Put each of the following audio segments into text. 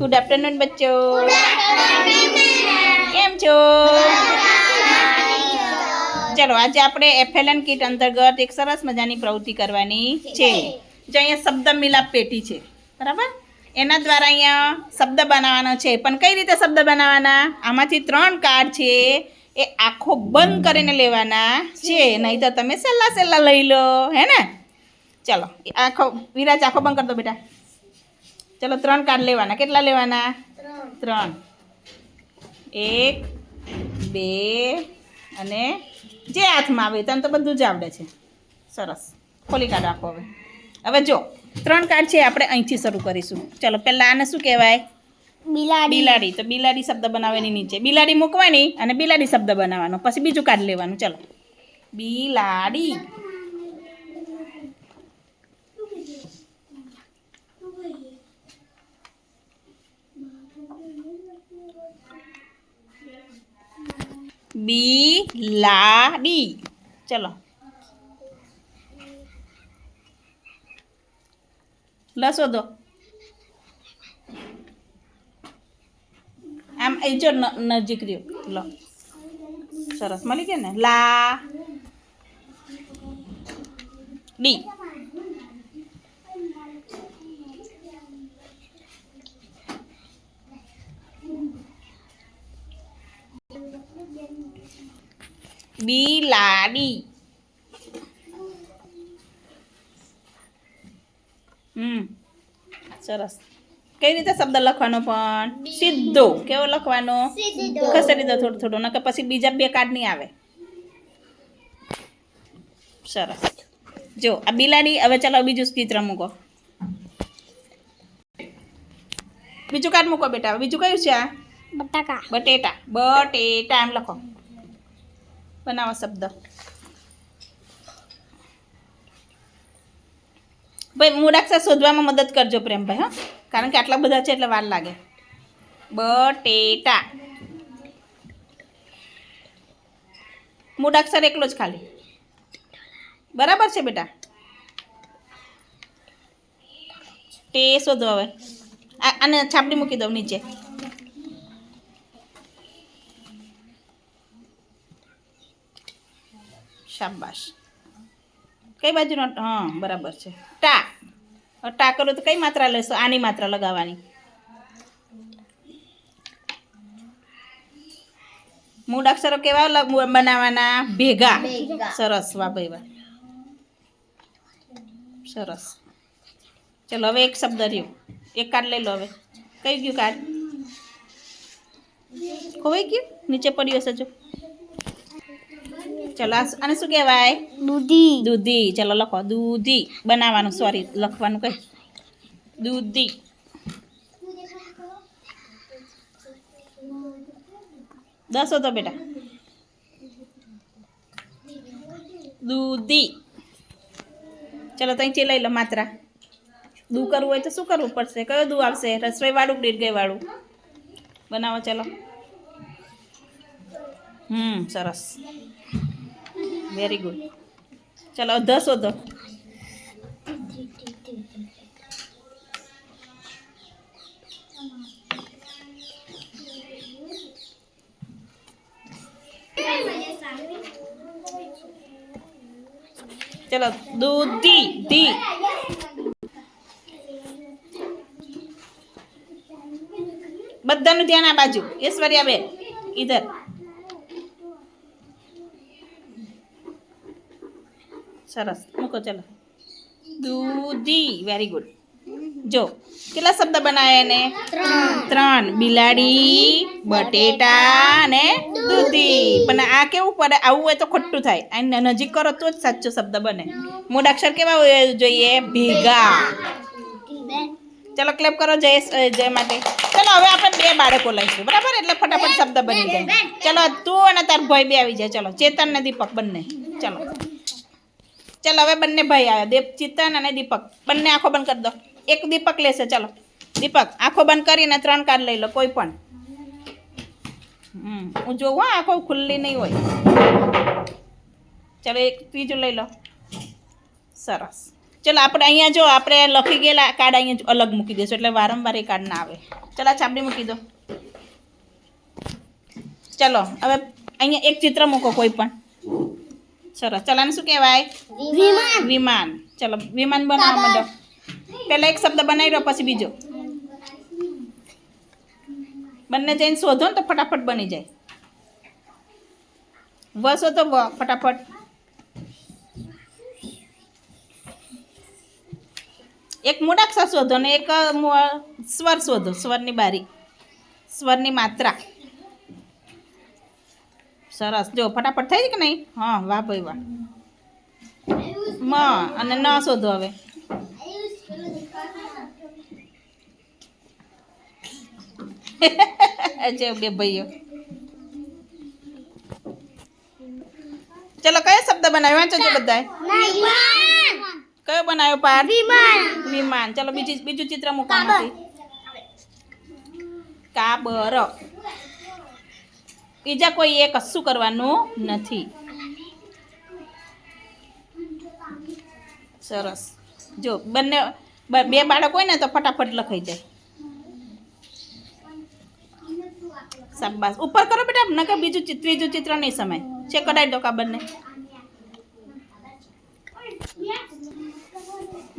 Good afternoon બચ્ચો. કેમ છો? ચલો આજે આપણે એફએલએન કીટ અંતર્ગત એક સરસ મજાની પ્રવૃત્તિ કરવાની છે. જે અહીંયા શબ્દ મિલાપ પેટી છે બરાબર? એના દ્વારા અહીંયા શબ્દ બનાવવાનો છે. પણ કઈ રીતે શબ્દ બનાવવાના? આમાંથી ત્રણ કાર્ડ છે એ આખો બંધ કરીને લેવાના છે. નહીં તો તમે સહેલા સહેલા લઈ લો હે ને? ચલો આખો વિરાજ આખો બંધ કરી દો બેટા. ચલો ત્રણ કાર્ડ લેવાના. કેટલા લેવાના? ત્રણ. એક બે અને જે હાથમાં આવે તને તો બધું જ આવડે છે. સરસ. ખોલી કાઢો આપો હવે. હવે જો ત્રણ કાર્ડ છે આપણે અહીંથી શરૂ કરીશું. ચલો પહેલાં આને શું કહેવાય? બિલાડી. બિલાડી. તો બિલાડી શબ્દ બનાવવાની નીચે. બિલાડી મૂકવાની અને બિલાડી શબ્દ બનાવવાનો. પછી બીજું કાર્ડ લેવાનું. ચલો. બિલાડી. બિલાડી ચલો લસો દો આમ એ જો નજીક રહ્યો લો સરસ મળી ગયા ને લા ડી બિલાડી. હમ સરસ. કઈ રીતે શબ્દ લખવાનો પણ? સીધો. કેવો લખવાનો? ખસેડી દો થોડું થોડું નકર પછી બીજા બે કાર્ડ નહીં આવે. સરસ. જો આ બિલાડી હવે ચાલો બીજું ચિત્ર મૂકો. બીજું કાર્ડ મૂકો બેટા. બીજું કયું છે આ? બટાકા. બટેટા. બટેટા. એમ લખો. બનાવો શબ્દ. ભાઈ મૂળાક્ષર શોધવામાં મદદ કરજો પ્રેમભાઈ, હા. કારણ કે આટલા બધા છે એટલે વાર લાગે. બટેટા. મૂળાક્ષર એકલો જ ખાલી. બરાબર છે બેટા? તે શોધો હવે. આને છાપડી મૂકી દઉં નીચે. શાબાશ. કઈ બાજુનો? હા બરાબર છે. ટા. ટા કરો તો કઈ માત્રા લેશો? આની માત્રા લગાવવાની. મૂળ અક્ષરો કેવા બનાવવાના ભેગા. ભેગા. સરસ વાહ ભાઈ વાહ. સરસ. ચલો હવે એક શબ્દ રહ્યો. એક કાર્ડ લઈ લો હવે. કઈ ગયું કાર્ડ? ખોવાઈ ગયું? નીચે પડ્યું હશે જો. ચલો અને શું કહેવાય? દૂધી. દૂધી. ચલો લખો. દૂધી. બનાવવાનું સોરી લખવાનું કઈ? દૂધી. દસો તો બેટા. દૂધી. ચલો ત્યાંથી લઈ લો માત્રા. દૂ કરવું હોય તો શું કરવું પડશે? કયો દૂ આવશે? રસોઈ વાળું દીર્ઘય વાળું? બનાવો ચલો. હમ સરસ. વેરી ગુડ ચલો દસ શોધો ચલો દૂધી ધી બધાનું ધ્યાન આ બાજુ ઐશ્વર્યા બેન ઇધર સરસ. મૂકો ચલો. દૂધી. વેરી ગુડ જો કેટલા શબ્દ બનાવ્યા એને? ત્રણ. બિલાડી બટેટા અને દૂધી. પણ આ કેવું પડે? આવું હોય તો ખોટું થાય. આ નજીક કરો તો જ સાચો શબ્દ બને. મૂળાક્ષર કેવા હોય જોઈએ? ભેગા. ચલો ક્લેપ કરો જય જય માટે ચલો હવે આપણે બે બાળકો લઈશું. બરાબર? એટલે ફટાફટ શબ્દ બની જાય. ચલો તું અને તાર ભાઈ બે આવી જાય. ચલો ચેતન ને દીપક બંને. ચલો. ચલો, હવે બંને ભાઈ આવ્યા. દેવ ચિતન અને દીપક. બંને આંખો બંધ કરી દો. એક દીપક લેશે, ચાલો. દીપક, આંખો બંધ કરીને ત્રણ કાર્ડ લઈ લો, કોઈ પણ. હું જોઉં હા, આંખો ખુલ્લી નહીં હોય. ચાલો, એક ત્રીજું લઈ લો. સરસ. ચાલો, આપણે અહીંયા જો, આપણે લખી ગયેલા કાર્ડ અહીંયા અલગ મૂકી દઈશું, એટલે વારંવાર એ કાર્ડ ના આવે. ચાલો, આ ચાપડી મૂકી દો. ચાલો, હવે અહીંયા એક ચિત્ર મૂકો કોઈ પણ. સરસ ચલો આને શું કહેવાય? વિમાન. વિમાન. ચલો વિમાન બનાવવા માંડો. પહેલાં એક શબ્દ બનાવી દો પછી બીજો. બંને જઈને શોધો ને તો ફટાફટ બની જાય. વસો તો ફટાફટ. એક મૂળાક્ષર શોધો ને એક સ્વર શોધો સ્વરની બારી. સ્વરની માત્રા. સરસ. જો ફટાફટ થઈ કે નહીં? હા વાહ ભાઈ વાહ. મ અને ન શોધો હવે. જે બે ભાઈઓ. ચલો કયો શબ્દ બનાવ્યો? વાંચો છો બધાએ. કયો બનાવ્યો પાર વિમાન. ચલો બીજી બીજું ચિત્ર મૂકવાનું કાબર. બીજા કોઈ એ કશું કરવાનું નથી. સરસ. જો, બંને, બ- બાળક હોય ને તો ફટાફટ લખાઈ જાય શાબાશ. ઉપર કરો બેટા, નકર બીજું ત્રીજું ચિત્ર નહીં સમય. છે, કઢાઈ દો કાબરને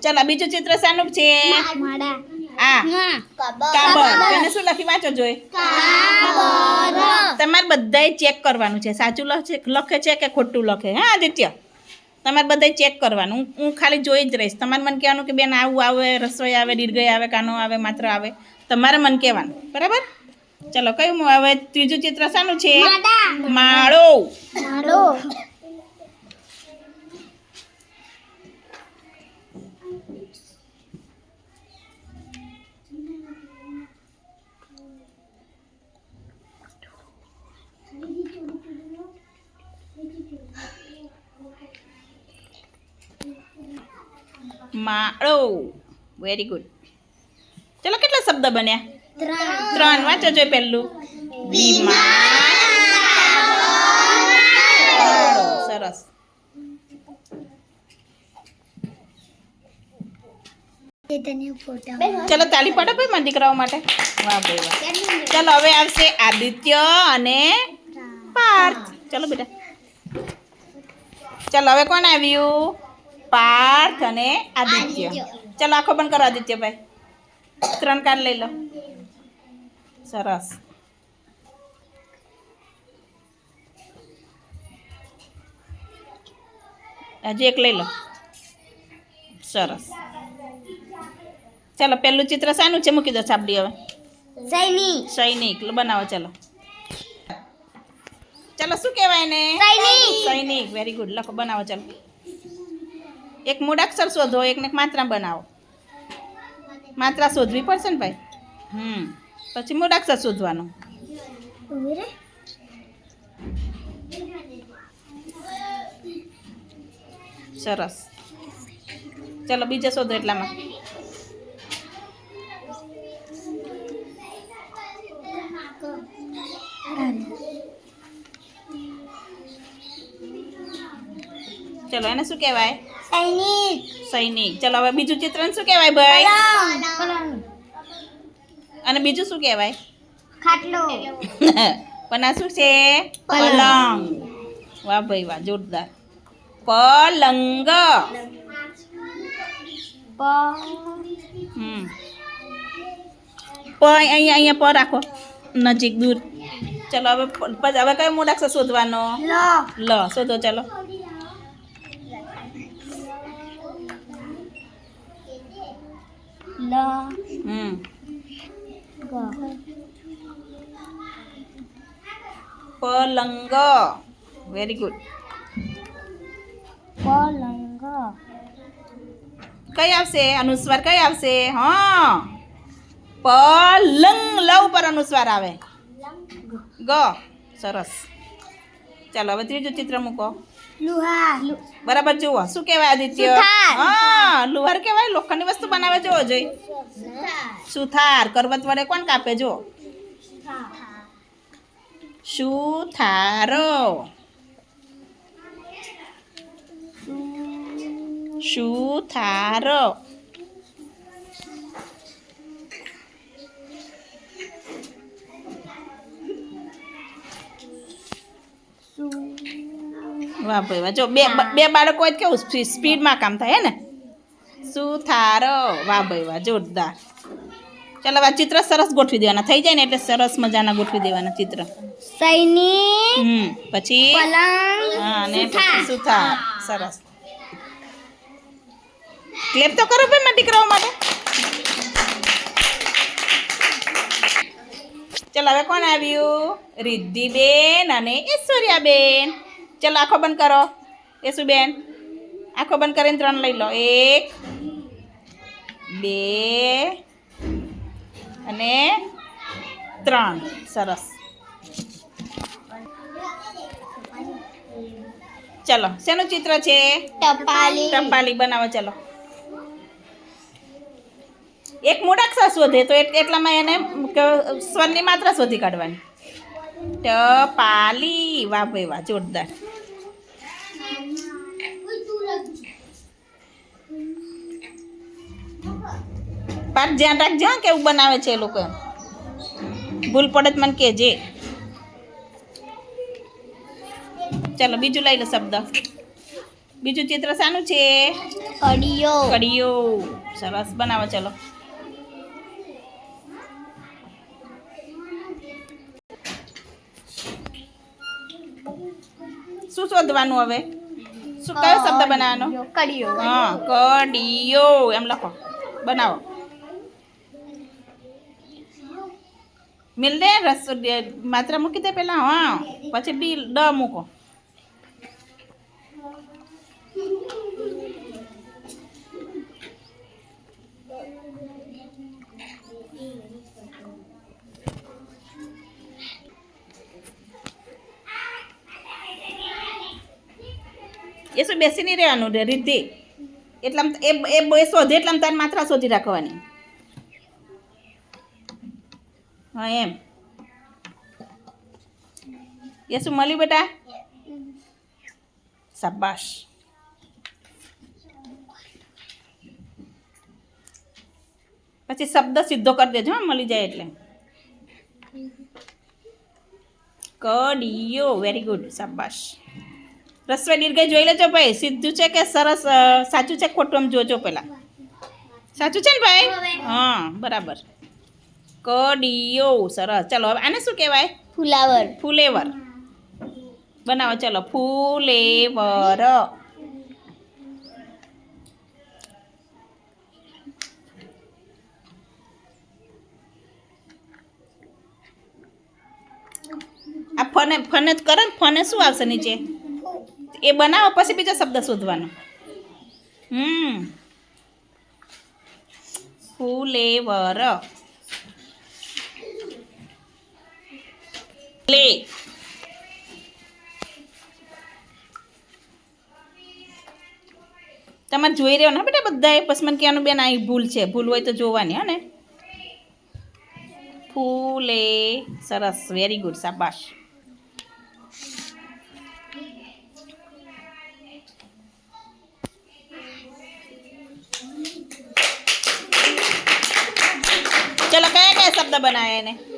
ચાલો બીજું ચિત્ર શાનું છે. આ. કબર. તેને શું લખી વાંચો જોઈએ તમારે બધાએ ચેક કરવાનું છે. સાચું લખે લખે છે કે ખોટું લખે? હા આદિત્ય? તમારે બધાએ ચેક કરવાનું. હું હું ખાલી જોઈ જ રહીશ. તમારે મને કહેવાનું કે બેન આવું આવે રસોઈ આવે દીર્ઘય આવે કાનો આવે માત્ર આવે. તમારે મને કહેવાનું. બરાબર? ચલો કયું હવે ત્રીજું ચિત્ર શાનું છે? માળો. માળો. માળો. વેરી ગુડ ચલો કેટલા શબ્દ બન્યા? ત્રણ. વાંચો જોઈએ પહેલું. સરસ. ચલો તાલી પાડો ભાઈ મારા દીકરાઓ માટે. વાહ ભાઈ વાહ. ચલો હવે આવશે આદિત્ય અને પાર્થ. ચલો બેટા. ચલો હવે કોણ આવ્યું? પાર્થ અને આદિત્ય. ચલો આખો બંધ કરો આદિત્યભાઈ. ત્રણ કાર્ડ લઈ લો. સરસ. હજી એક લઈ લો. સરસ. ચાલો પહેલું ચિત્ર શાનું છે? મૂકી દો છાપડી હવે. સૈનિક. સૈનિક. બનાવો ચાલો. ચાલો શું કહેવાય એને? સૈનિક. સૈનિક. વેરી ગુડ લખો બનાવો ચાલો. એક મૂળાક્ષર શોધો એકને એક માત્રા બનાવો. માત્રા શોધવી પડશે ને ભાઈ? હમ. પછી મૂળાક્ષર શોધવાનું. સરસ. ચાલો બીજા શોધો એટલામાં. ચલો એને શું કહેવાય? સૈનિક. સૈનિક. ચલો હવે બીજું ચિત્રણ શું કહેવાય ભાઈ? અને બીજું શું કહેવાય? ખાટલો. પણ આ શું છે? પલંગ. વાહ ભાઈ વાહ જોરદાર. પલંગ. પ. હમ. પ અહીંયા અહીંયા પ રાખો. નજીક દૂર. ચલો હવે હવે કયો મૂળાક્ષર શોધવાનો? લ. લ. શોધો ચલો. લ હમ ગ પલંગ વેરી ગુડ પલંગ કઈ આવશે અનુસ્વાર કઈ આવશે હા પલંગ લ ઉપર અનુસ્વાર આવે ગ સરસ ચાલો હવે ત્રીજું ચિત્ર મૂકો લુહાર બરાબર જુઓ શું કહેવાય આદિત્ય સુથાર. હા લુહાર કહેવાય? લોખંડની વસ્તુ બનાવે જો જોઈ. સુથાર. કરવત વડે કોણ કાપે જો સુથારો. સુથારો. વાહ ભાઈ વાહ. જો બે બે બાળકો કેવું? સ્પીડમાં કામ થાય હે ને? સુથારો વાહ ભાઈ વાહ જોરદાર. ચાલો આ ચિત્ર સરસ ગોઠવી દેવાના. થઈ જાય ને એટલે સરસ મજાના ગોઠવી દેવાના ચિત્ર. સૈનિક હમ પછી? પલંગ હા સુથાર. સરસ. ક્લેપ તો કરો ભાઈ મારા દીકરાઓ માટે. ચાલો હવે કોણ આવ્યું? રિદ્ધિબેન અને ઈશ્વર્યાબેન ચાલો આંખો બંધ કરો. યશુબેન આંખો બંધ કરીને ત્રણ લઈ લો. એક બે અને ત્રણ. સરસ. ચલો શેનું ચિત્ર છે? ટપાલી. ટપાલી બનાવો ચલો. એક મૂળાક્ષર શોધે તો એટ- એટલામાં એને સ્વરની માત્રા શોધી કાઢવાની. ટપાલી. વાહ ભાઈ વાહ જોરદાર. પાઠ ધ્યાન રાખજો હા કેવું બનાવે છે એ લોકો એમ. ભૂલ પડે મને કહેજે. ચાલો બીજું લઈ લો શબ્દ. બીજું ચિત્ર શાનું છે? કડિયો કડીઓ સરસ બનાવો ચાલો. શું શોધવાનું હવે? શું કયો શબ્દ બનાવવાનો? કડિયો હા કડીયો એમ લખો. બનાવો. મિલ દે રસ માત્ર મૂકી દે પેલા હા પછી ડી ડ મૂકો એ શું બેસી નહીં રહેવાનું રે રીતિ એટલામ એ એ બે શોધે એટલામ તારે માત્રા શોધી રાખવાની હા એમ. એ શું મળ્યું બેટા? શાબાશ. પછી શબ્દ સીધો કરી દેજો હા મળી જાય એટલે. કડિયો વેરી ગુડ શાબાશ. રસ્વ દીર્ઘ જોઈ લેજો ભાઈ સીધું છે કે સરસ સાચું છે ખોટું એમ જોજો પહેલાં. સાચું છે ને ભાઈ? હા બરાબર. કડિયો. સરસ. ચલો હવે આને શું કહેવાય? ફુલાવર. ફુલેવર. બનાવો ચલો. ફુલેવર. આ ફને ફને જ કરે ને? ફને શું આવશે નીચે? એ બનાવો પછી બીજો શબ્દ શોધવાનો. હમ. ફુલેવર. પ્લે તમારે જોઈ રહ્યો ને બેટા બધાએ? એ મને કહેવાનું બેન? આ ભૂલ છે. ભૂલ હોય તો જોવાની, હા ને? ફૂલે. સરસ. વેરી ગુડ શાબાશ. ચલો કયા કયા શબ્દ બનાવ્યા એને?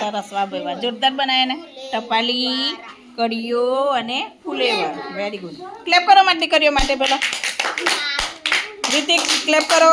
સરસ વાહ જોરદાર બનાવ્યા ને? ટપાલી કડીઓ અને ફુલેવર. વેરી ગુડ ક્લેપ કરો માટે કર્યો માટે પેલા. રીતિક ક્લેપ કરો.